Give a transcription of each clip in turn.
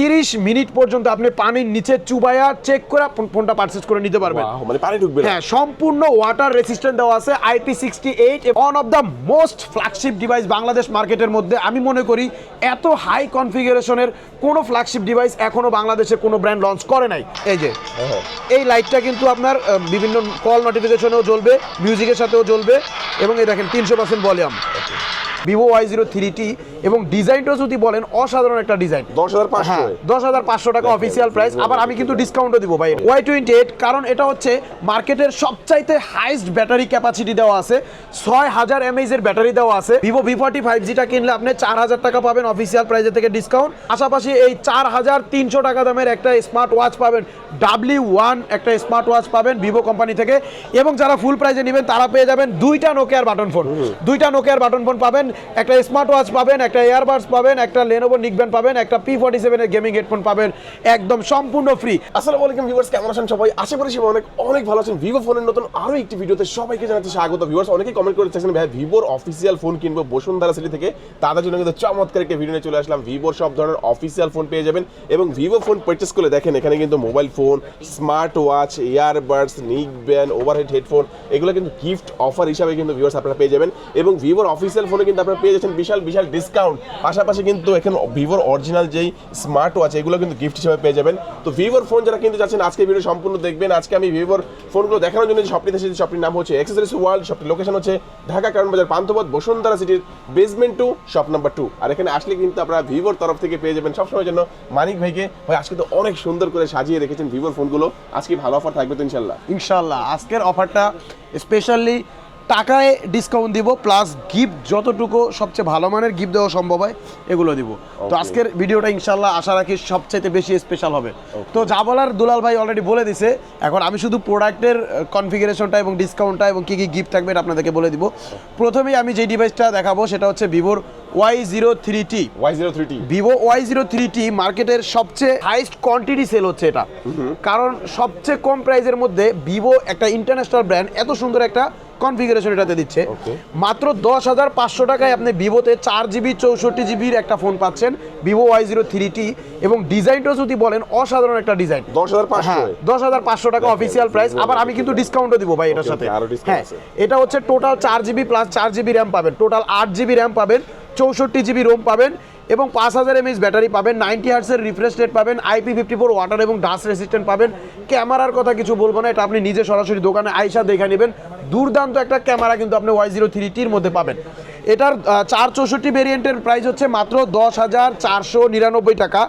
তিরিশ মিনিট পর্যন্ত আপনি পানির নিচে চুবাইয়া চেক করে ফোনটা পারচেজ করে নিতে পারবেন। মানে পানি ঢুকবে হ্যাঁ সম্পূর্ণ ওয়াটার রেসিস্ট্যান্ট দেওয়া আছে IP sixty eight one of the most flagship device Bangladesh মার্কেটের মধ্যে। আমি মনে করি এত হাই কনফিগারেশনের কোনো ফ্ল্যাগশিপ ডিভাইস এখনও বাংলাদেশে কোনো ব্র্যান্ড লঞ্চ করে নাই। এই যে। এই লাইটটা কিন্তু আপনার বিভিন্ন কল নোটিফিকেশনেও জ্বলবে মিউজিকের সাথেও জ্বলবে এবং এই দেখেন তিনশো percent volume Vivo Y zero three T এবং ডিজাইনটাও যদি বলেন অসাধারণ একটা ডিজাইন। দশ হাজার পাঁচশো। হ্যাঁ দশ হাজার পাঁচশো টাকা অফিসিয়াল প্রাইস আবার আমি কিন্তু ডিসকাউন্টও দিব ভাই ওয়াই টোয়েন্টি এইট কারণ এটা হচ্ছে মার্কেটের সবচাইতে হাইস্ট ব্যাটারি ক্যাপাসিটি দেওয়া আছে। ছয় হাজার এমএইচ এর ব্যাটারি দেওয়া আছে। ভিভো ভি ফর্টি ফাইভ জিটা কিনলে আপনি চার হাজার টাকা পাবেন অফিসিয়াল প্রাইসের থেকে ডিসকাউন্ট পাশাপাশি এই চার হাজার তিনশো টাকা দামের একটা স্মার্ট ওয়াচ পাবেন। ডাব্লিউ ওয়ান একটা স্মার্ট ওয়াচ পাবেন ভিভো কোম্পানি থেকে। এবং যারা ফুল প্রাইজে নেবেন তারা পেয়ে যাবেন দুইটা নোকিয়ার বাটন ফোন দুইটা নোকিয়ার বাটন ফোন পাবেন একটা স্মার্ট ওয়াচ পাবেন, একটা এয়ারবাডস পাবেন, একটা লেনোভো নিকব্যান্ড পাবেন, একটা পি ফর্টি সেভেনের গেমিং হেডফোন পাবেন, একদম সম্পূর্ণ ফ্রি আসসালামু আলাইকুম ভিউয়ার্স কেমন আছেন সবাই? আশা করি সবাই অনেক অনেক ভালো আছেন। ভিভো ফোনের নতুন আরও একটি ভিডিওতে সবাইকে জানাচ্ছি স্বাগত। ভিউয়ার্স অনেকেই কমেন্ট করে চাইছেন ভাই ভিভোর অফিসিয়াল ফোন কিনবো বসুন্ধরা সিটি থেকে? তাদের জন্য কিন্তু চমৎকার একটা ভিডিও নিয়ে চলে আসলাম। ভিভোর সব ধরনের অফিসিয়াল ফোন পেয়ে যাবেন এবং ভিভো ফোন পারচেস করলে দেখেন, এখানে কিন্তু mobile phone smart watch earbuds neckband overhead headphone এগুলো কিন্তু গিফট অফার হিসাবে কিন্তু ভিউয়ার্স আপনারা পেয়ে যাবেন এবং ভিভোর অফিসিয়াল ফোনে কিন্তু আপনারা পেয়ে যাচ্ছেন বিশাল বিশাল ডিসকাউন্ট পাশাপাশি কিন্তু এখানে ভিভোর অরিজিনাল যেই স্মার্ট ওয়াচ এগুলো কিন্তু গিফট হিসেবে পেয়ে যাবেন। তো ভিভোর ফোন যারা কিনতে চাচ্ছেন আজকে ভিডিও সম্পূর্ণ দেখবেন। আজকে আমি ভিভোর ফোনগুলো দেখানোর জন্য যে শপটিতে এসেছি শপটির নাম হচ্ছে এক্সেসরিজ ওয়ার্ল্ড শপটির লোকেশন হচ্ছে ঢাকা কারণ বাজার পান্থপথ, বসুন্ধরা সিটির basement two shop number two আর এখানে আসলে কিন্তু আপনারা ভিভোর তরফ থেকে পেয়ে যাবেন সবসময়ের জন্য মানিক ভাইকে। ভাই, আজকে তো অনেক সুন্দর করে সাজিয়ে রেখেছেন ভিভোর ফোনগুলো আজকে ভালো অফার থাকবে তো ইনশাল্লাহ ইনশাল্লাহ আজকের অফারটা স্পেশালি টাকায় ডিসকাউন্ট দিব প্লাস গিফট যতটুকু সবচেয়ে ভালো মানের গিফট দেওয়া সম্ভব হয় এগুলো দিব। তো আজকের ভিডিওটা ইনশাল্লাহ আশা রাখি সবচাইতে বেশি স্পেশাল হবে। তো যা বলার দুলাল ভাই অলরেডি বলে দিছে এখন আমি শুধু প্রোডাক্টের কনফিগারেশনটা এবং ডিসকাউন্টটা এবং কী কী গিফট থাকবে এটা আপনাদেরকে বলে দিব। প্রথমেই আমি যে ডিভাইসটা দেখাবো সেটা হচ্ছে ভিভোর Y zero three T Y zero three T Vivo Y zero three T মার্কেটের সবচেয়ে হাইস্ট কোয়ান্টিটি সেল হচ্ছে এটা। কারণ সবচেয়ে কম প্রাইসের মধ্যে ভিভো একটা ইন্টারন্যাশনাল ব্র্যান্ড এত সুন্দর একটা কনফিগারেশন এটাতে দিচ্ছে। মাত্র দশ হাজার পাঁচশো টাকায় আপনি ভিভোতে চার জিবি চৌষট্টি জিবির একটা ফোন পাচ্ছেন Vivo Y zero three T এবং ডিজাইনটাও যদি বলেন অসাধারণ একটা ডিজাইন দশ হাজার পাঁচশো হ্যাঁ দশ হাজার পাঁচশো টাকা অফিসিয়াল প্রাইস আবার আমি কিন্তু ডিসকাউন্টও দিব ভাই এটার সাথে। হ্যাঁ এটা হচ্ছে টোটাল চার জিবি প্লাস চার জিবি র্যাম পাবেন। টোটাল আট জিবি র্যাম পাবেন চৌষট্টি জিবি রোম পাবেন এবং পাঁচ হাজার এমএইচ ব্যাটারি পাবেন নাইনটি হার্টসের রিফ্রেশ রেট পাবেন আইপি ফিফটি ফোর ওয়াটার এবং ডাস্ট রেসিস্ট্যান্ট পাবেন। ক্যামেরার কথা কিছু বলব না, এটা আপনি নিজে সরাসরি দোকানে আইসা দেখে নেবেন। দুর্দান্ত একটা ক্যামেরা কিন্তু আপনি ওয়াই জিরো থ্রি টির মধ্যে পাবেন। এটার চার চৌষট্টি ভেরিয়েন্টের প্রাইস হচ্ছে মাত্র দশ হাজার চারশো নিরানব্বই টাকা।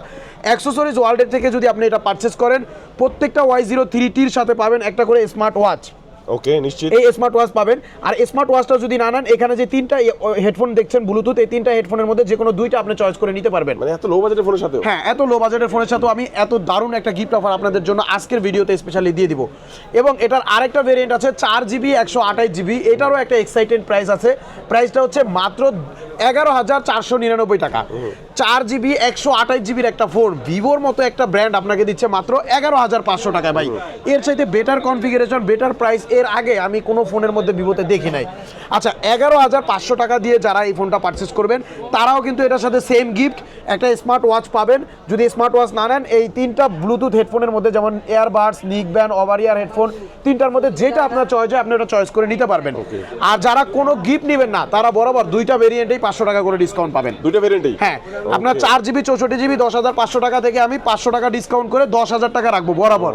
অ্যাক্সেসরিজ ওয়ার্ল্ডের থেকে যদি আপনি এটা পারচেস করেন, প্রত্যেকটা ওয়াই জিরো থ্রি টির সাথে পাবেন একটা করে স্মার্ট ওয়াচ ওকে নিশ্চিত। এই স্মার্ট ওয়াচ পাবেন। আর স্মার্ট ওয়াচটা যদি না নেন এখানে যে তিনটা হেডফোন দেখছেন ব্লুটুথ এই তিনটা হেডফোনের মধ্যে যে কোনো দুইটা আপনি চয়েস করে নিতে পারবেন। মানে এত লো বাজেটের ফোনের সাথে হ্যাঁ এত লো বাজেটের ফোনের সাথে আমি এত দারুণ একটা গিফট অফার আপনাদের জন্য আজকের ভিডিওতে স্পেশালি দিয়ে দিব। এবং এটার আরেকটা ভেরিয়েন্ট আছে চার জিবি একশো আঠাশ জিবি এটারও একটা এক্সাইটেড প্রাইস আছে। প্রাইসটা হচ্ছে মাত্র এগারো হাজার চারশো নিরানব্বই টাকা। চার জিবি একশো আঠাশ জিবির একটা ফোন। ভিভোর মতো একটা ব্র্যান্ড আপনাকে দিচ্ছে মাত্র এগারো হাজার পাঁচশো টাকায় ভাই। এর চাইতে বেটার কনফিগারেশন বেটার প্রাইস এর আগে আমি কোনো ফোনের মধ্যে ভিভোতে দেখি নাই। আচ্ছা এগারো হাজার পাঁচশো টাকা দিয়ে যারা এই ফোনটা পারচেস করবেন তারাও কিন্তু এটার সাথে সেম গিফট একটা স্মার্ট ওয়াচ পাবেন। যদি স্মার্ট ওয়াচ না নেন এই তিনটা ব্লুটুথ হেডফোনের মধ্যে যেমন এয়ারবাডস নিক ব্যান্ড ওভার ইয়ার হেডফোন তিনটার মধ্যে যেটা আপনার চয়েস হয় আপনি ওটা চয়েস করে নিতে পারবেন। আর যারা কোনো গিফট নেবেন না তারা বরাবর দুইটা ভেরিয়েন্টেই পাঁচশো টাকা করে ডিসকাউন্ট পাবেন। দুইটা ভেরিয়েন্টই হ্যাঁ আপনার চার জিবি চৌষট্টি জিবি দশ হাজার পাঁচশো টাকা থেকে আমি পাঁচশো টাকা ডিসকাউন্ট করে দশ হাজার টাকা রাখব বরাবর।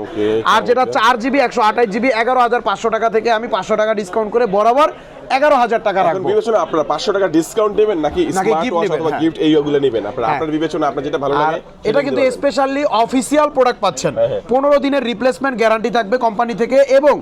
আর যেটা চার জিবি একশো আঠাশ জিবি এগারো হাজার পাঁচশো টাকা থেকে আমি পাঁচশো টাকা ডিসকাউন্ট করে বরাবর এগারো হাজার টাকা রাখব। বিবেচনা আপনারা পাঁচশো টাকা ডিসকাউন্ট নেবেন নাকি হ্যাঁ। গিফট এইগুলো নেবেন? আপনারা হ্যাঁ। আপনার বিবেচনা আপনার যেটা ভালো লাগে এটা কিন্তু স্পেশালি অফিসিয়াল প্রোডাক্ট পাচ্ছেন। হ্যাঁ, হ্যাঁ। পনেরো দিনের রিপ্লেসমেন্ট গ্যারান্টি থাকবে কোম্পানি থেকে এবং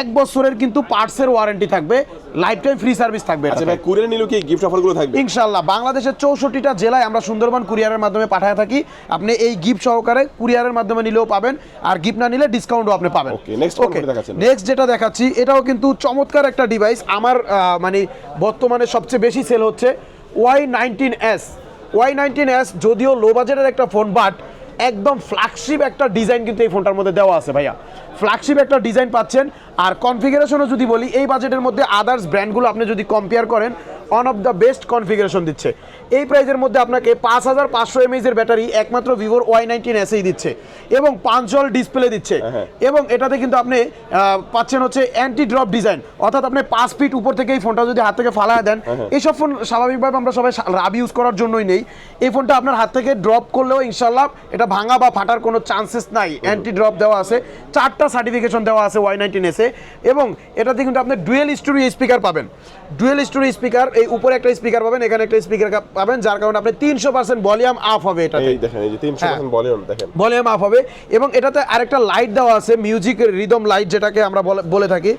এক বছরের কিন্তু পার্টসের ওয়ারেন্টি থাকবে লাইফ টাইম ফ্রি সার্ভিস থাকবে আচ্ছা ভাই কুরিয়ার নিলে কি গিফট অফারগুলো থাকবে? ইনশাল্লাহ বাংলাদেশের চৌষট্টিটা জেলায় আমরা সুন্দরবন কুরিয়ারের মাধ্যমে পাঠায় থাকি। আপনি এই গিফট সহকারে কুরিয়ারের মাধ্যমে নিলেও পাবেন আর গিফট না নিলে ডিসকাউন্টও আপনি পাবেন। ওকে নেক্সট যেটা দেখাচ্ছি এটাও কিন্তু চমৎকার একটা ডিভাইস আমার মানে বর্তমানে সবচেয়ে বেশি সেল হচ্ছে Y nineteen S Y nineteen S যদিও লো বাজেটের একটা ফোন বাট একদম ফ্ল্যাগশিপ একটা ডিজাইন কিন্তু এই ফোনটার মধ্যে দেওয়া আছে ভাইয়া। ফ্ল্যাগশিপ একটা ডিজাইন পাচ্ছেন। আর কনফিগারেশনও যদি বলি এই বাজেটের মধ্যে আদার্স ব্র্যান্ডগুলো আপনি যদি কম্পেয়ার করেন one of the best configuration দিচ্ছে। এই প্রাইজের মধ্যে আপনাকে পাঁচ হাজার পাঁচশো এমএইচের ব্যাটারি একমাত্র ভিভোর ওয়াই নাইনটিন এসেই দিচ্ছে এবং পাঁচজল ডিসপ্লে দিচ্ছে। হ্যাঁ। এবং এটাতে কিন্তু আপনি পাচ্ছেন হচ্ছে অ্যান্টি ড্রপ ডিজাইন অর্থাৎ আপনি পাঁচ ফিট উপর থেকে এই ফোনটা যদি হাত থেকে ফালায় দেন হ্যাঁ, এইসব ফোন স্বাভাবিকভাবে আমরা সবাই রাব ইউজ করার জন্যই নেই। এই ফোনটা আপনার হাত থেকে ড্রপ করলেও ইনশাল্লাহ এটা ভাঙা বা ফাটার কোনো চান্সেস নাই। অ্যান্টি ড্রপ দেওয়া আছে। চারটা সার্টিফিকেশন দেওয়া আছে ওয়াই নাইনটিন এসে এবং এটাতে কিন্তু আপনি ডুয়েল স্টোরি স্পিকার পাবেন। ডুয়েল স্টোরি স্পিকার এই উপরে একটা স্পিকার পাবেন এখানে একটা স্পিকার পাবেন যার কারণে আপনি তিনশো পার্সেন্ট ভলিউম আপ হবে এটাতে। এই দেখেন এই যে তিনশো হ্যাঁ। পার্সেন্ট ভলিউম দেখেন। ভলিউম আপ হবে এবং এটাতে আরেকটা লাইট দেওয়া আছে মিউজিক রিদম লাইট যেটাকে আমরা বলে- বলে থাকি।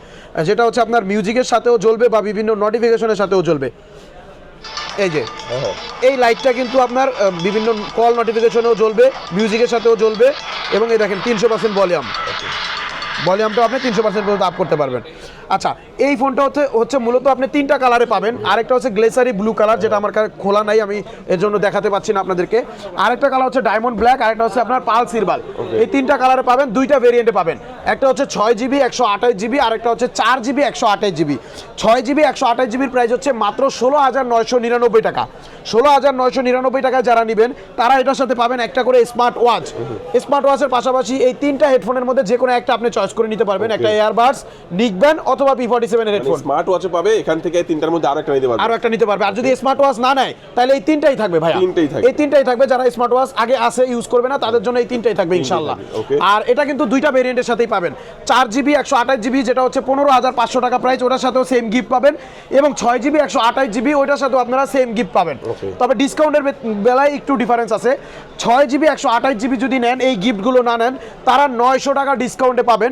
যেটা হচ্ছে আপনার মিউজিকের সাথেও জ্বলবে বা বিভিন্ন নোটিফিকেশনের সাথেও জ্বলবে। এই যে হ্যাঁ হ্যাঁ। এই লাইটটা কিন্তু আপনার বিভিন্ন কল নোটিফিকেশনেও জ্বলবে মিউজিকের সাথেও জ্বলবে এবং এই দেখেন তিনশো পার্সেন্ট ভলিউম ভলিউমটা আপনি তিনশো পার্সেন্ট পর্যন্ত আপ করতে পারবেন। আচ্ছা এই ফোনটা হচ্ছে হচ্ছে মূলত আপনি তিনটা কালারে পাবেন। আরেকটা হচ্ছে গ্লেসারি ব্লু কালার যেটা আমার কাছে খোলা নাই আমি এর জন্য দেখাতে পাচ্ছি না আপনাদেরকে। আরেকটা কালার হচ্ছে ডায়মন্ড ব্ল্যাক আরেকটা হচ্ছে আপনার পাল সিরবাল এই তিনটা কালারে পাবেন দুইটা ভেরিয়েন্টে পাবেন। একটা হচ্ছে ছয় জিবি একশো আঠাশ জিবি আরেকটা হচ্ছে চার জিবি একশো আঠাশ জিবি ছয় জিবি একশো আঠাশ জিবির প্রাইস হচ্ছে মাত্র ষোলো হাজার নয়শো নিরানব্বই টাকা। ষোলো হাজার নয়শো নিরানব্বই টাকায় যারা নেবেন তারা এটার সাথে পাবেন একটা করে স্মার্ট ওয়াচ স্মার্ট ওয়াচের পাশাপাশি এই তিনটা হেডফোনের মধ্যে যে কোনো একটা আপনি চয়েস করে নিতে পারবেন একটা এয়ারবাডস নিকব্যান অথবা পি ফর্টি সেভেনের হেডফোন স্মার্ট ওয়াচে পাবে এখান থেকে তিনটার মধ্যে আরও একটা নিতে পারবে। আরও একটা নিতে পারবে। আর যদি স্মার্ট ওয়াচ না নেয় তাহলে এই তিনটাই থাকবে ভাই তিনটাই থাকবে। এই তিনটাই থাকবে যারা স্মার্ট ওয়াচ আগে আসে ইউজ করবে না তাদের জন্য এই তিনটাই থাকবে ইনশাল্লাহ আর এটা কিন্তু দুইটা ভেরিয়েন্টের সাথেই পাবেন। চার জিবি একশো আঠাশ জিবি যেটা হচ্ছে পনেরো হাজার পাঁচশো টাকা প্রাইস ওটার সাথেও সেম গিফট পাবেন। এবং ছয় জিবি একশো আঠাশ জিবি ওইটার সাথেও আপনারা সেম গিফট পাবেন. তবে ডিসকাউন্টের বেলায় একটু ডিফারেন্স আছে। ছয় জিবি একশো আঠাশ জিবি যদি নেন এই গিফটগুলো না নেন তারা নয়শো টাকা ডিসকাউন্টে পাবেন।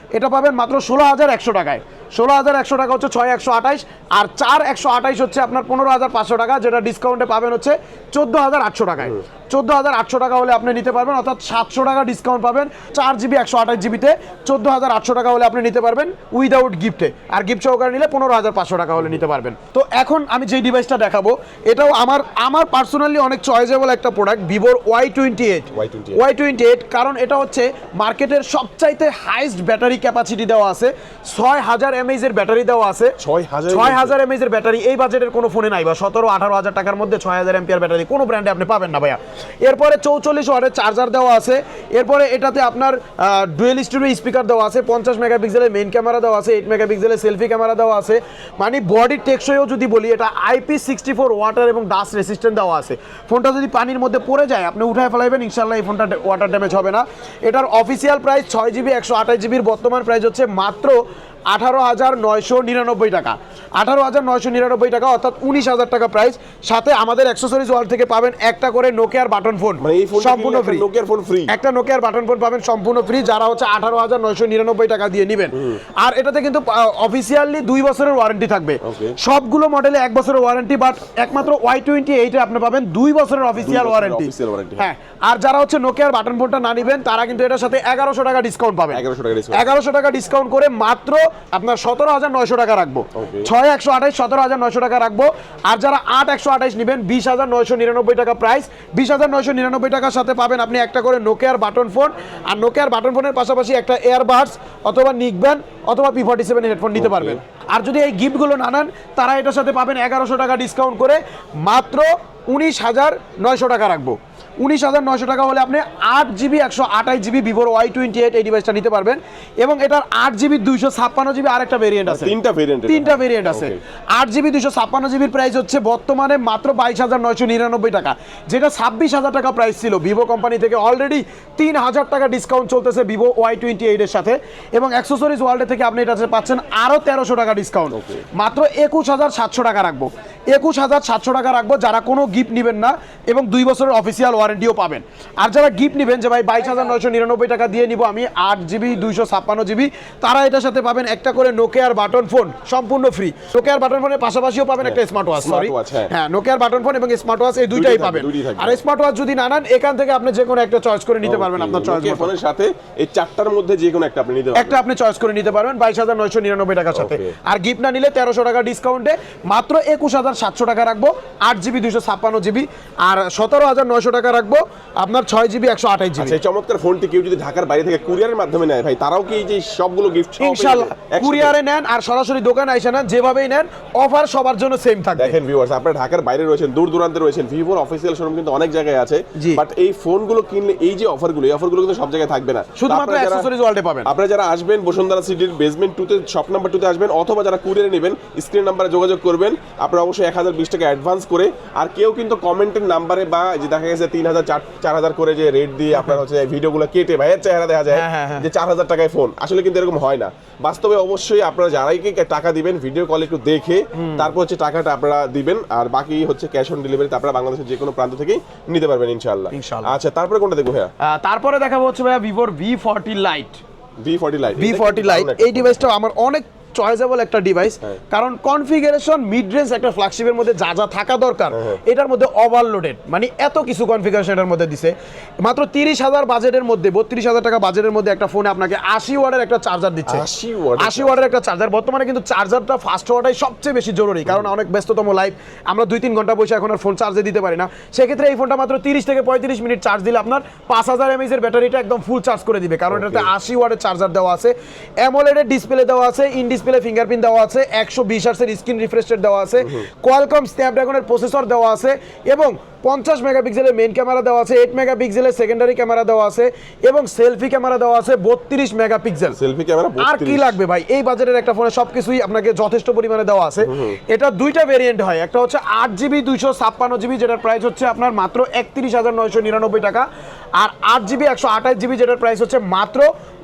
এটা পাবেন মাত্র ষোলো হাজার একশো টাকায়। ষোলো হাজার একশো টাকা হচ্ছে ছয় একশো আঠাইশ আর চার একশো আঠাইশ হচ্ছে আপনার পনেরো হাজার পাঁচশো টাকা যেটা ডিসকাউন্টে পাবেন হচ্ছে চোদ্দ হাজার আটশো টাকায়। চোদ্দ হাজার আটশো টাকা হলে আপনি নিতে পারবেন অর্থাৎ সাতশো টাকা ডিসকাউন্ট পাবেন চার জিবি একশো আঠাশ জিবিতে। চোদ্দ হাজার আটশো টাকা হলে আপনি নিতে পারবেন উইদাউট গিফটে আর গিফট সহকারে নিলে পনেরো হাজার পাঁচশো টাকা হলে নিতে পারবেন। তো এখন আমি যেই ডিভাইসটা দেখাবো এটাও আমার আমার পার্সোনালি অনেক চয়েজেবল একটা প্রোডাক্ট ভিভোর Y twenty eight Y twenty eight কারণ এটা হচ্ছে মার্কেটের সবচাইতে হাইস্ট ব্যাটারি ক্যাপাসিটি দেওয়া আছে। ছয় হাজার এমএইচ এর ব্যাটারি দেওয়া আছে। ছয় হাজার এমএইচ এর ব্যাটারি এই বাজেটের কোনো ফোনে নাই বা সতেরো আঠারো হাজার টাকার মধ্যে ছয় হাজার এমপিয়ার ব্যাটারি কোনো ব্র্যান্ডে আপনি পাবেন না ভাইয়া। এরপরে চৌচল্লিশ ওয়াটের চার্জার দেওয়া আছে। এরপরে এটাতে আপনার ডুয়েল স্টুডিও স্পিকার দেওয়া আছে পঞ্চাশ মেগাপিক্সেলের মেইন ক্যামেরা দেওয়া আছে এইট মেগাপিক্সেলের সেলফি ক্যামেরা দেওয়া আছে। মানে বডি টেকসইও যদি বলি এটা আইপি সিক্সটি ফোর ওয়াটার এবং ডাস্ট রেসিস্ট্যান্ট দেওয়া আছে। ফোনটা যদি পানির মধ্যে পড়ে যায় আপনি উঠায় ফেলাইবেন ইনশাল্লাহ এই ফোনটা ওয়াটার ড্যামেজ হবে না। এটার অফিসিয়াল প্রাইস ছয় জিবি একশো আঠাশ জিবির বর্তমান প্রাইস হচ্ছে মাত্র আঠারো হাজার নয়শো নিরানব্বই টাকা। আঠারো হাজার নয়শো নিরানব্বই টাকা অর্থাৎ উনিশ হাজার টাকা প্রাইস সাথে আমাদের অ্যাক্সেসরিজ ওয়াল থেকে পাবেন একটা করে নোকিয়ার বাটন ফোন সম্পূর্ণ ফ্রি নোকিয়ার ফোন ফ্রি একটা নোকিয়ার বাটন ফোন পাবেন সম্পূর্ণ ফ্রি যারা হচ্ছে আঠারো হাজার নয়শো নিরানব্বই টাকা দিয়ে নেবেন। আর এটাতে কিন্তু অফিসিয়ালি দুই বছরের ওয়ারেন্টি থাকবে। সবগুলো মডেলে এক বছরের ওয়ারেন্টি বাট একমাত্র ওয়াই টোয়েন্টি এইটে আপনি পাবেন দুই বছরের অফিসিয়াল ওয়ারেন্টি হ্যাঁ। আর যারা হচ্ছে নোকিয়ার বাটন ফোনটা না নেবেন তারা কিন্তু এটার সাথে এগারোশো টাকা ডিসকাউন্ট পাবেন। 1100 টাকা এগারোশো টাকা ডিসকাউন্ট করে মাত্র আপনার সতেরো হাজার নয়শো টাকা রাখব। ছয় একশো আঠাইশ সতেরো হাজার নয়শো টাকা রাখব। আর যারা আট একশো আঠাইশ নেবেন বিশ হাজার নয়শো নিরানব্বই টাকা প্রাইস বিশ হাজার নয়শো নিরানব্বই টাকার সাথে পাবেন আপনি একটা করে নোকিয়ার বাটন ফোন আর নোকিয়ার বাটন ফোনের পাশাপাশি একটা এয়ারবাডস অথবা নিকব্যান অথবা পি ফর্টি সেভেন হেডফোন নিতে পারবেন। আর যদি এই গিফটগুলো না নেন তারা এটার সাথে পাবেন এগারোশো টাকা ডিসকাউন্ট করে মাত্র উনিশ হাজার নয়শো টাকা রাখব। উনিশ হাজার নয়শো টাকা হলে আপনি আট জিবি একশো আঠাশ জিবি ভিভোর ওয়াই টোয়েন্টি এইট এই ডিভাইসটা নিতে পারবেন। এবং এটার আট জিবি দুইশো ছাপ্পান্ন জিবি আরেকটা ভেরিয়েন্ট আছে। তিনটা ভেরিয়েন্ট তিনটা ভেরিয়েন্ট আছে। আট জিবি দুইশো ছাপ্পান্ন জিবির প্রাইস হচ্ছে বর্তমানে মাত্র বাইশ হাজার নয়শো নিরানব্বই টাকা। যেটা ছাব্বিশ হাজার টাকা প্রাইস ছিল। ভিভো কোম্পানি থেকে অলরেডি তিন হাজার টাকা ডিসকাউন্ট চলতেছে ভিভো ওয়াই টোয়েন্টি এইটের সাথে। এবং অ্যাক্সেসরিজ ওয়ার্ল্ডে থেকে আপনি এটা পাচ্ছেন আরও তেরোশো টাকা ডিসকাউন্ট মাত্র একুশ হাজার সাতশো টাকা রাখব। একুশ হাজার সাতশো টাকা রাখব যারা কোনো গিফট নেবেন না এবং দুই বছরের অফিসিয়াল ওয়ারেন্টিও পাবেন। আর যারা গিফট নেবেন যে ভাই বাইশ হাজার নয়শো নিরানব্বই টাকা দিয়ে নিব আমি আট জিবি দুইশো ছাপ্পান্ন জিবি তারা এটার সাথে পাবেন একটা করে নোকিয়ার বাটন ফোন সম্পূর্ণ ফ্রি নোকিয়ার বাটন ফোনের পাশাপাশিও পাবেন একটা স্মার্ট ওয়াচ সরি হ্যাঁ। নোকিয়ার বাটন ফোন এবং স্মার্ট ওয়াচ এই দুইটাই পাবেন। আর স্মার্ট ওয়াচ যদি না নেন এখান থেকে আপনি যে কোনো একটা চয়েস করে নিতে পারবেন আপনার চয়েস ফোনের সাথে এই চারটার মধ্যে যে কোনো একটা আপনি নিতে একটা আপনি চয়েস করে নিতে পারবেন বাইশ হাজার নয়শো নিরানব্বই টাকার সাথে। আর গিফট না নিলে তেরোশো টাকা ডিসকাউন্টে মাত্র একুশ হাজার হাজার সাতশো টাকা রাখব আট জিবি দুশো ছাপ্পান্ন জিবি আর সতেরো হাজার নয়শো টাকা রাখব আপনার ছয় জিবি একশো আঠাশ জিবি। আচ্ছা এই চমৎকার ফোনটি কেউ যদি ঢাকার বাইরে থেকে কুরিয়ারের মাধ্যমে নেয় ভাই তারাও কি এই যে সবগুলো গিফট ইনশাল্লাহ কুরিয়ারে নেন আর সরাসরি দোকানে এসে নেন যেভাবেই নেন অফার সবার জন্য সেম থাকবে। দেখেন ভিউয়ার্স আপনারা ঢাকার বাইরে রয়েছেন দূর দূরান্তে রয়েছেন ভিভোর অফিসিয়াল শোরুম কিন্তু অনেক জায়গায় আছে বাট এই ফোনগুলো কিনলে এই যে অফারগুলো এই অফারগুলো কিন্তু সব জায়গায় থাকবে না। শুধুমাত্র অ্যাক্সেসরিজ ওয়ার্ল্ডে পাবেন। আপনারা যারা আসবেন বসুন্ধরা সিটির বেসমেন্ট টুতে শপ নাম্বার টুতে আসবেন অথবা যারা কুরিয়ারে নেবেন স্ক্রিন নাম্বারে যোগাযোগ করবেন আপনারা অবশ্যই এক হাজার বিশ টাকা অ্যাডভান্স করে আর কেউ কিন্তু কমেন্টের নাম্বারে বা যে দেখা গেছে তিন হাজার চার হাজার করে যে রেট দিয়ে আপনার হচ্ছে ভিডিওগুলো কেটে ভাইয়ের চেহারা দেখা যায় হ্যাঁ, হ্যাঁ, হ্যাঁ। যে চার হাজার টাকায় ফোন আসলে কিন্তু এরকম হয় না। বাস্তবে অবশ্যই আপনারা যারাই টাকা দিবেন ভিডিও কল একটু দেখে তারপর হচ্ছে টাকাটা আপনারা দিবেন আর বাকি হচ্ছে ক্যাশ অন ডেলিভারি আপনারা বাংলাদেশের যে কোনো প্রান্ত থেকেই নিতে পারবেন ইনশাআল্লাহ। ইনশাআল্লাহ। আচ্ছা তারপরে কোনটা দেখব ভাইয়া? তারপরে দেখাবো হচ্ছে ভাইয়া ভিভোর V forty lite V forty lite V forty lite এই ডিভাইসটা আমার অনেক চয়েসেবল একটা ডিভাইস হ্যাঁ। কারণ কনফিগারেশন মিড রেঞ্জ একটা ফ্ল্যাগশিপের মধ্যে যা যা থাকা দরকার হ্যাঁ, এটার মধ্যে ওভারলোডেড মানে এত কিছু কনফিগারেশন এটার মধ্যে দিছে। মাত্র তিরিশ হাজার বাজেটের মধ্যে বত্রিশ হাজার টাকা বাজেটের মধ্যে একটা ফোনে আপনাকে আশি ওয়ার্ডের একটা চার্জার দিচ্ছে। 80 watt এর আশি ওয়ার্ডের একটা চার্জার বর্তমানে কিন্তু চার্জারটা ফাস্ট হওয়াটাই সবচেয়ে বেশি জরুরি কারণ অনেক ব্যস্ততম লাইফ আমরা দুই তিন ঘণ্টা বসে এখন আর ফোন চার্জে দিতে পারি না। সেক্ষেত্রে এই ফোনটা মাত্র তিরিশ থেকে পঁয়ত্রিশ মিনিট চার্জ দিলে আপনার পাঁচ হাজার এমএইচ এর ব্যাটারিটা একদম ফুল চার্জ করে দিবে কারণ এটাতে আশি ওয়ার্ডের চার্জার দেওয়া আছে অ্যামোলেডের ডিসপ্লে দেওয়া আছে ইন ডিসপ্লে ফিঙ্গারপ্রিন্ট দেওয়া আছে একশো বিশ আর্সের স্ক্রিন রিফ্রেশ দেওয়া আছে কোয়ালকম স্ন্যাপড্রাগনের প্রসেসর দেওয়া আছে এবং পঞ্চাশ মেগাপিক্সেলের মেন ক্যামেরা দেওয়া আছে এইট মেগাপিক্সেলের সেকেন্ডারি ক্যামেরা দেওয়া আছে এবং সেলফি ক্যামেরা দেওয়া আছে বত্রিশ মেগাপিক্সেল। সেলফি ক্যামেরা আর কি লাগবে ভাই? এই বাজারের একটা ফোনে সবকিছুই আপনাকে যথেষ্ট পরিমাণে দেওয়া আছে। এটা দুইটা ভেরিয়েন্ট হয়। একটা হচ্ছে আট জিবি দুইশো ছাপ্পান্ন জিবি যেটার প্রাইস হচ্ছে আপনার মাত্র একত্রিশ হাজার নয়শো নিরানব্বই টাকা। আর আট জিবি একশো আঠাশ জিবি যেটার প্রাইস হচ্ছে মাত্র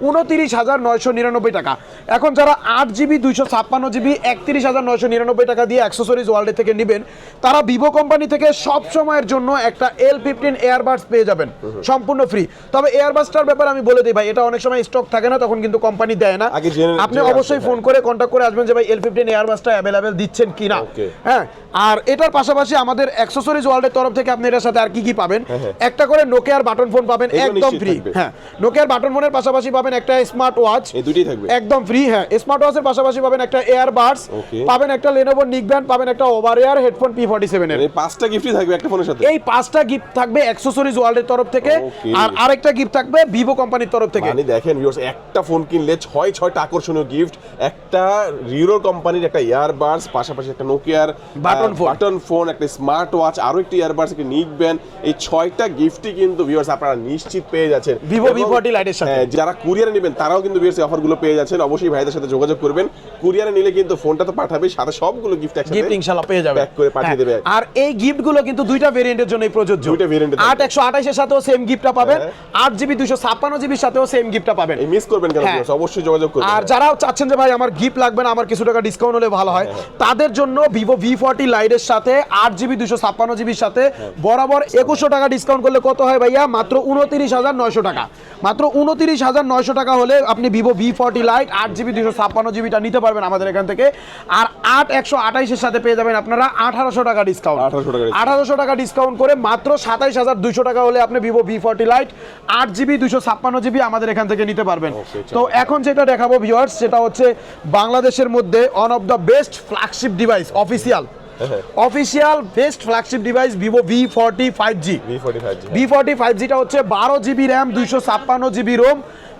উনতিরিশ হাজার নয়শো নিরানব্বই টাকা। এখন যারা আট জিবি দুইশো ছাপ্পান্ন জিবি একত্রিশ হাজার নয়শো নিরানব্বই টাকা দিয়ে অ্যাক্সেসরিজ ওয়ার্ল্ডের থেকে নেবেন তারা ভিভো কোম্পানি থেকে সব সময়ের জন্য একটা এল ফিফটিন এয়ারবাডস পেয়ে যাবেন। সম্পূর্ণ ফ্রি তবে এয়ারবাডসটার ব্যাপারে আমি বলে দিই ভাই এটা অনেক সময় স্টক থাকে না তখন কিন্তু কোম্পানি দেয় না। আপনি অবশ্যই ফোন করে কন্ট্যাক্ট করে আসবেন যে ভাই এল ফিফটিন এয়ারবাসটা অ্যাভেলেবেল দিচ্ছেন কিনা। Okay. হ্যাঁ আর এটার পাশাপাশি আমাদের অ্যাক্সেসরিজ ওয়ার্ল্ডের তরফ থেকে আপনি এটার সাথে আর কি কি পাবেন? হ্যাঁ, হ্যাঁ। একটা করে নোকিয়ার বাটন ফোন পাবেন একদম ফ্রি হ্যাঁ নোকিয়ার বাটন ফোনের পাশাপাশি পাবেন একটা স্মার্ট ওয়াচ এই দুইটাই থাকবে। একদম ফ্রি হ্যাঁ। স্মার্ট ওয়াচের পাশাপাশি পাবেন একটা এয়ারবাডস. পাবেন একটা লেনোভো নিকব্যান্ড পাবেন একটা over ear headphone P forty সেভেনের এই পাঁচটা গিফটই থাকবে একটা ফোনের সাথে। এই পাঁচটা গিফট থাকবে অ্যাক্সেসরিজ ওয়ার্ল্ডের তরফ থেকে। আর আরেকটা গিফট থাকবে ভিভো কোম্পানির তরফ থেকে। মানে দেখেন ভিউয়ার্স একটা ফোন কিনলে ছয় ছয়টা আকর্ষণীয় গিফট একটা রিরো কোম্পানির একটা ইয়ারবাডস পাশাপাশি একটা নোকিয়ার Button phone। বাটন ফোন একটা স্মার্ট ওয়াচ আরও একটা ইয়ারবাডস একটা নিক ব্যান্ড এই ছয়টা গিফটই কিন্তু ভিউয়ার্স আপনারা নিশ্চিত পেয়ে যাচ্ছেন। এবং, V40 Lite এর সাথে। হ্যাঁ, যারা কুরিয়ারে নেবেন তারাও কিন্তু ভিউয়ার্স অফারগুলো পেয়ে যাচ্ছেন। অবশ্যই ভাইদের সাথে যোগাযোগ করবেন। কুরিয়ারে নিলে কিন্তু ফোনটা তো পাঠাবে সাথে সবগুলো গিফট একসাথে গিফট ইনশাল্লাহ পেয়ে যাবে। প্যাক করে পাঠিয়ে দেবে। আর এই গিফটগুলো কিন্তু দুইটা ভেরিয়েন্টের জন্য প্রযোজ্য। দুইটা এর আট একশো আঠাশের সাথেও সেম গিফটটা পাবেন হ্যাঁ। আট জিবি দুশো ছাপ্পান্ন জিবির সাথেও সেম গিফটটা পাবেন। মিস করবেন কেন হ্যাঁ। অবশ্যই যোগাযোগ করবেন। আর যারা চাচ্ছেন যে ভাই আমার গিফট লাগবে না আমার কিছু টাকা ডিসকাউন্ট হলে ভালো হয় তাদের জন্য ভিভো ভি ফর্টি লাইটের সাথে আট জিবি দুশো ছাপ্পান্ন জিবির সাথে বরাবর একুশশো টাকা ডিসকাউন্ট করলে কত হয় ভাইয়া? মাত্র উনত্রিশ হাজার নয়শো টাকা। মাত্র উনত্রিশ হাজার নয়শো টাকা হলে আপনি ভিভো ভি ফর্টি লাইট আট জিবি দুশো ছাপ্পান্ন জিবিটা নিতে পারবেন আমাদের এখান থেকে। আর আট একশো আঠাইশের সাথে পেয়ে যাবেন আপনারা আঠারোশো টাকা ডিসকাউন্ট 1800 টাকা discount। আঠারোশো টাকা ডিসকাউন্ট করে মাত্র সাতাইশ হাজার দুইশো টাকা হলে আপনি ভিভো ভি ফর্টি লাইট আট জিবি দুশো ছাপ্পান্ন জিবি আমাদের এখান থেকে নিতে পারবেন। তো এখন যেটা দেখাবো ভিউয়ার্স সেটা হচ্ছে বাংলাদেশের মধ্যে one of the best flagship device official official best flagship device Vivo V forty five G V forty five জিটা হচ্ছে বারো জিবি র্যাম দুইশো ছাপ্পান্ন জিবি রোম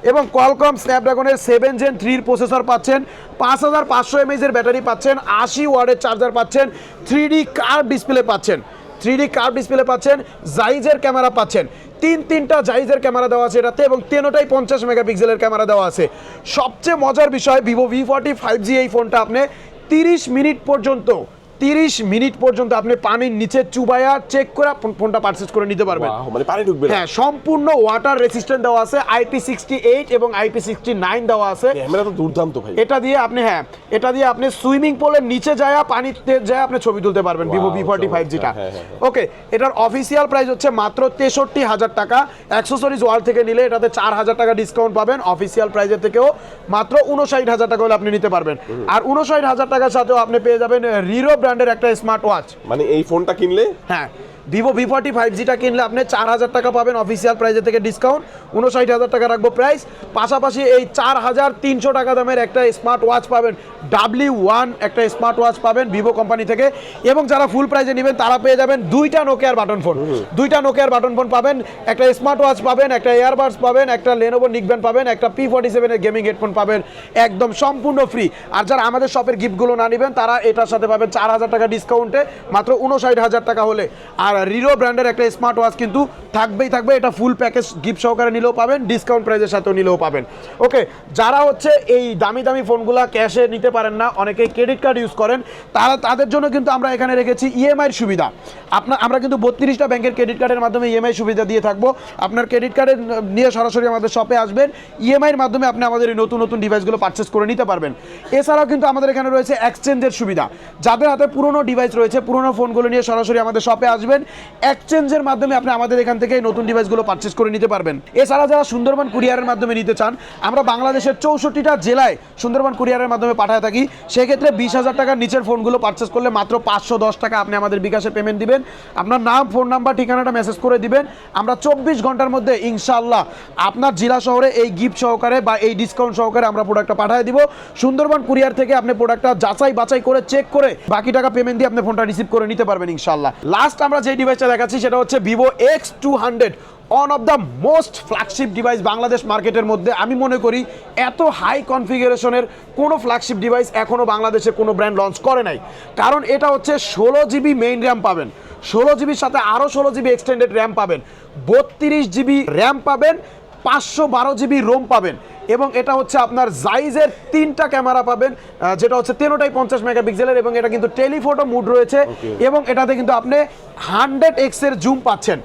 এবং কোয়ালকম স্ন্যাপড্রাগনের সেভেন জেন থ্রির প্রসেসর পাচ্ছেন পাঁচ হাজার পাঁচশো এমএইচের ব্যাটারি পাচ্ছেন আশি ওয়ার্ডের চার্জার পাচ্ছেন থ্রি ডি কার ডিসপ্লে পাচ্ছেন। থ্রি ডি কার ডিসপ্লে পাচ্ছেন, জাইজের ক্যামেরা পাচ্ছেন। তিন তিনটা জাইজের ক্যামেরা দেওয়া আছে এটাতে এবং তেনোটাই পঞ্চাশ মেগাপিক্সেলের ক্যামেরা দেওয়া আছে। সবচেয়ে মজার বিষয়, Vivo V forty five G এই ফোনটা আপনি তিরিশ মিনিট পর্যন্ত তিরিশ মিনিট পর্যন্ত আপনি পানির নিচে চুবায়া চেক করে ফোনটা পারচেজ করে নিতে পারবেন। মানে পানি ঢুকবে হ্যাঁ সম্পূর্ণ ওয়াটার রেসিস্ট্যান্ট দেওয়া আছে আইপি সিক্সটি এইট এবং আইপি সিক্সটি নাইন দেওয়া আছে। ক্যামেরা তো দুর্দান্ত ভাই। এটা দিয়ে আপনি হ্যাঁ এটা দিয়ে আপনি সুইমিং পুলের নিচে যায় পানিতে যায় আপনি ছবি তুলতে পারবেন ভিভো ভি ফর্টি ফাইভ জিটা ওকে এটার অফিসিয়াল প্রাইস হচ্ছে মাত্র তেষট্টি হাজার টাকা। অ্যাক্সেসরিজ ওয়াল থেকে নিলে এটাতে চার হাজার টাকা ডিসকাউন্ট পাবেন। অফিসিয়াল প্রাইসের থেকেও মাত্র উনষাট হাজার টাকা হলে আপনি নিতে পারবেন। আর উনষাট হাজার টাকার সাথেও আপনি পেয়ে যাবেন রিরো ব্র্যান্ডের একটা স্মার্ট ওয়াচ মানে এই ফোনটা কিনলে? হ্যাঁ। ভিভো ভি ফর্টি ফাইভ জিটা কিনলে আপনি চার হাজার টাকা পাবেন অফিসিয়াল প্রাইজের থেকে ডিসকাউন্ট উনষাট হাজার টাকা রাখব প্রাইস পাশাপাশি এই চার হাজার তিনশো টাকা দামের একটা স্মার্ট ওয়াচ পাবেন। ডাব্লিউ ওয়ান একটা স্মার্ট ওয়াচ পাবেন ভিভো কোম্পানি থেকে। এবং যারা ফুল প্রাইজে নেবেন তারা পেয়ে যাবেন দুইটা নোকিয়ার বাটন ফোন দুইটা নোকিয়ার বাটন ফোন পাবেন। একটা স্মার্ট ওয়াচ পাবেন একটা এয়ারবাডস পাবেন একটা লেনোভো নিকব্যান্ড পাবেন একটা পি ফর্টি সেভেনের গেমিং হেডফোন পাবেন। একদম সম্পূর্ণ ফ্রি আর যারা আমাদের শপের গিফটগুলো না নেবেন তারা এটার সাথে পাবেন চার হাজার টাকা ডিসকাউন্টে মাত্র উনষাট হাজার টাকা হলে। আর রিরো ব্র্যান্ডের একটা স্মার্ট ওয়াচ কিন্তু থাকবেই থাকবে। এটা ফুল প্যাকেজ গিফট সহকারে নিলেও পাবেন ডিসকাউন্ট প্রাইজের সাথেও নিলেও পাবেন। ওকে যারা হচ্ছে এই দামি দামি ফোনগুলো ক্যাশে নিতে পারেন না অনেকে ক্রেডিট কার্ড ইউজ করেন, তারা তাদের জন্য কিন্তু আমরা এখানে রেখেছি ইএমআইয়ের সুবিধা। আপনার আমরা কিন্তু বত্রিশটা ব্যাংকের ক্রেডিট কার্ডের মাধ্যমে ইএমআই সুবিধা দিয়ে থাকব। আপনার ক্রেডিট কার্ডের নিয়ে সরাসরি আমাদের শপে আসবেন। ইএমআইয়ের মাধ্যমে আপনি আমাদের এই নতুন নতুন ডিভাইসগুলো পারচেস করে নিতে পারবেন। এছাড়াও কিন্তু আমাদের এখানে রয়েছে এক্সচেঞ্জের সুবিধা। যাদের হাতে পুরনো ডিভাইস রয়েছে, পুরনো ফোনগুলো নিয়ে সরাসরি আমাদের শপে আসবেন। এক্সচেঞ্জের মাধ্যমে আপনি আমাদের এখান থেকে নতুন ডিভাইসগুলো পারচেস করে নিতে পারবেন। এছাড়া যারা সুন্দরবন কুরিয়ারের মাধ্যমে নিতে চান, আমরা বাংলাদেশের চৌষট্টিটা জেলায় সুন্দরবন কুরিয়ারের মাধ্যমে পাঠায় থাকি। সেক্ষেত্রে বিশ হাজার টাকার নিচের ফোনগুলো পারচেস করলে মাত্র পাঁচশো দশ টাকা আপনি আমাদের বিকাশে পেমেন্ট দিবেন। আপনার নাম ফোন নাম্বার ঠিকানাটা মেসেজ করে দিবেন। আমরা চব্বিশ ঘণ্টার মধ্যে ইনশাআল্লাহ আপনার জেলা শহরে এই গিফট সহকারে বা এই ডিসকাউন্ট সহকারে আমরা প্রোডাক্টটা পাঠিয়ে দিব। সুন্দরবন কুরিয়ার থেকে আপনি প্রোডাক্টটা যাচাই বাছাই করে চেক করে বাকি টাকা পেমেন্ট দিয়ে আপনি ফোনটা রিসিভ করে নিতে পারবেন ইনশাআল্লাহ। লাস্ট আমরা যে ডিভাইসটা দেখাচ্ছি, সেটা হচ্ছে Vivo X two hundred one of the most flagship device Bangladesh মার্কেটের মধ্যে। আমি মনে করি এত হাই কনফিগারেশনের কোনো ফ্ল্যাগশিপ ডিভাইস এখনও বাংলাদেশে কোনো ব্র্যান্ড লঞ্চ করে নাই। কারণ এটা হচ্ছে ষোলো জিবি মেইন র্যাম পাবেন। ষোলো জিবির সাথে আরও ষোলো জিবি এক্সটেন্ডেড র্যাম পাবেন। বত্রিশ জিবি র্যাম পাবেন, পাঁচশো বারো জিবি রোম পাবেন। এবং এটা হচ্ছে আপনার জাইজের তিনটা ক্যামেরা পাবেন যেটা হচ্ছে তেরোটাই পঞ্চাশ মেগাপিক্সেলের এবং এটা কিন্তু টেলিফোটো মুড রয়েছে। এবং এটাতে কিন্তু আপনি হান্ড্রেড এক্সের জুম পাচ্ছেন।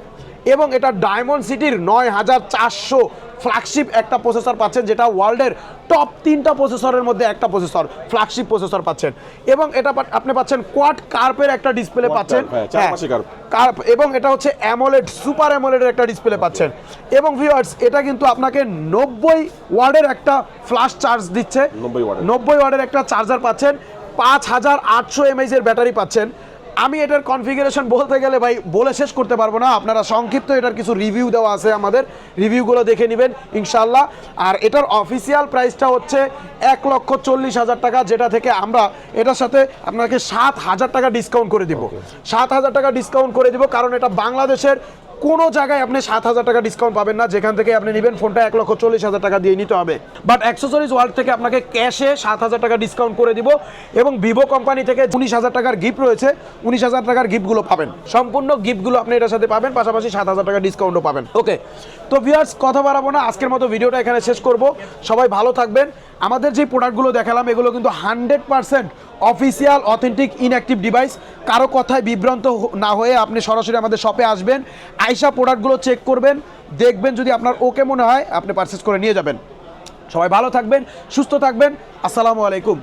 এবং এটা ডায়মন্ড সিটির নয় হাজার চারশো ফ্ল্যাগশিপ একটা প্রসেসর পাচ্ছেন যেটা ওয়ার্ল্ডের টপ তিনটা প্রসেসরের মধ্যে একটা প্রসেসর ফ্ল্যাগশিপ প্রসেসর পাচ্ছেন। এবং এটা আপনি পাচ্ছেন কোয়াড কার্পের একটা ডিসপ্লে পাচ্ছেন। হ্যাঁ, চার পাশে carp। কার্প এবং এটা হচ্ছে অ্যামোলেড সুপার অ্যামোলেডের একটা ডিসপ্লে পাচ্ছেন। এবং ভিউয়ার্স এটা কিন্তু আপনাকে নব্বই ওয়ার্ডের একটা ফ্ল্যাশ চার্জ দিচ্ছে। 90 ওয়াটের। নব্বই ওয়ার্ডের একটা চার্জার পাচ্ছেন। পাঁচ হাজার আটশো এমএইচ এর ব্যাটারি পাচ্ছেন। আমি এটার কনফিগারেশন বলতে গেলে ভাই বলে শেষ করতে পারব না। আপনারা সংক্ষিপ্ত এটার কিছু রিভিউ দেওয়া আছে আমাদের। রিভিউগুলো দেখে নেবেন ইনশাল্লাহ আর এটার অফিসিয়াল প্রাইসটা হচ্ছে এক লক্ষ চল্লিশ হাজার টাকা যেটা থেকে আমরা এটার সাথে আপনাকে সাত হাজার টাকা ডিসকাউন্ট করে দিব। সাত হাজার টাকা ডিসকাউন্ট করে দিব কারণ এটা বাংলাদেশের কোনো জায়গায় আপনি সাত হাজার টাকা ডিসকাউন্ট পাবেন না। যেখান থেকে আপনি নেবেন ফোনটা এক লক্ষ চল্লিশ হাজার টাকা দিয়ে নিতে হবে। বাট অ্যাক্সেসরিজ ওয়ার্ল্ড থেকে আপনাকে ক্যাশে সাত হাজার টাকা ডিসকাউন্ট করে দিব এবং ভিভো কোম্পানি থেকে উনিশ হাজার টাকার গিফট রয়েছে, উনিশ হাজার টাকার গিফটগুলো পাবেন। সম্পূর্ণ গিফটগুলো আপনি এটার সাথে পাবেন, পাশাপাশি সাত হাজার টাকা ডিসকাউন্টও পাবেন। ওকে তো ভিউয়ার্স কথা বাড়াবো না। আজকের মতো ভিডিওটা এখানে শেষ করব। সবাই ভালো থাকবেন। আমাদের যে প্রোডাক্টগুলো দেখালাম, এগুলো কিন্তু hundred percent official authentic inactive device কারও কথায় বিভ্রান্ত না হয়ে আপনি সরাসরি আমাদের শপে আসবেন। আইসা প্রোডাক্টগুলো চেক করবেন, দেখবেন যদি আপনার ওকে মনে হয়, আপনি পারচেস করে নিয়ে যাবেন। সবাই ভালো থাকবেন, সুস্থ থাকবেন। আসসালামু আলাইকুম।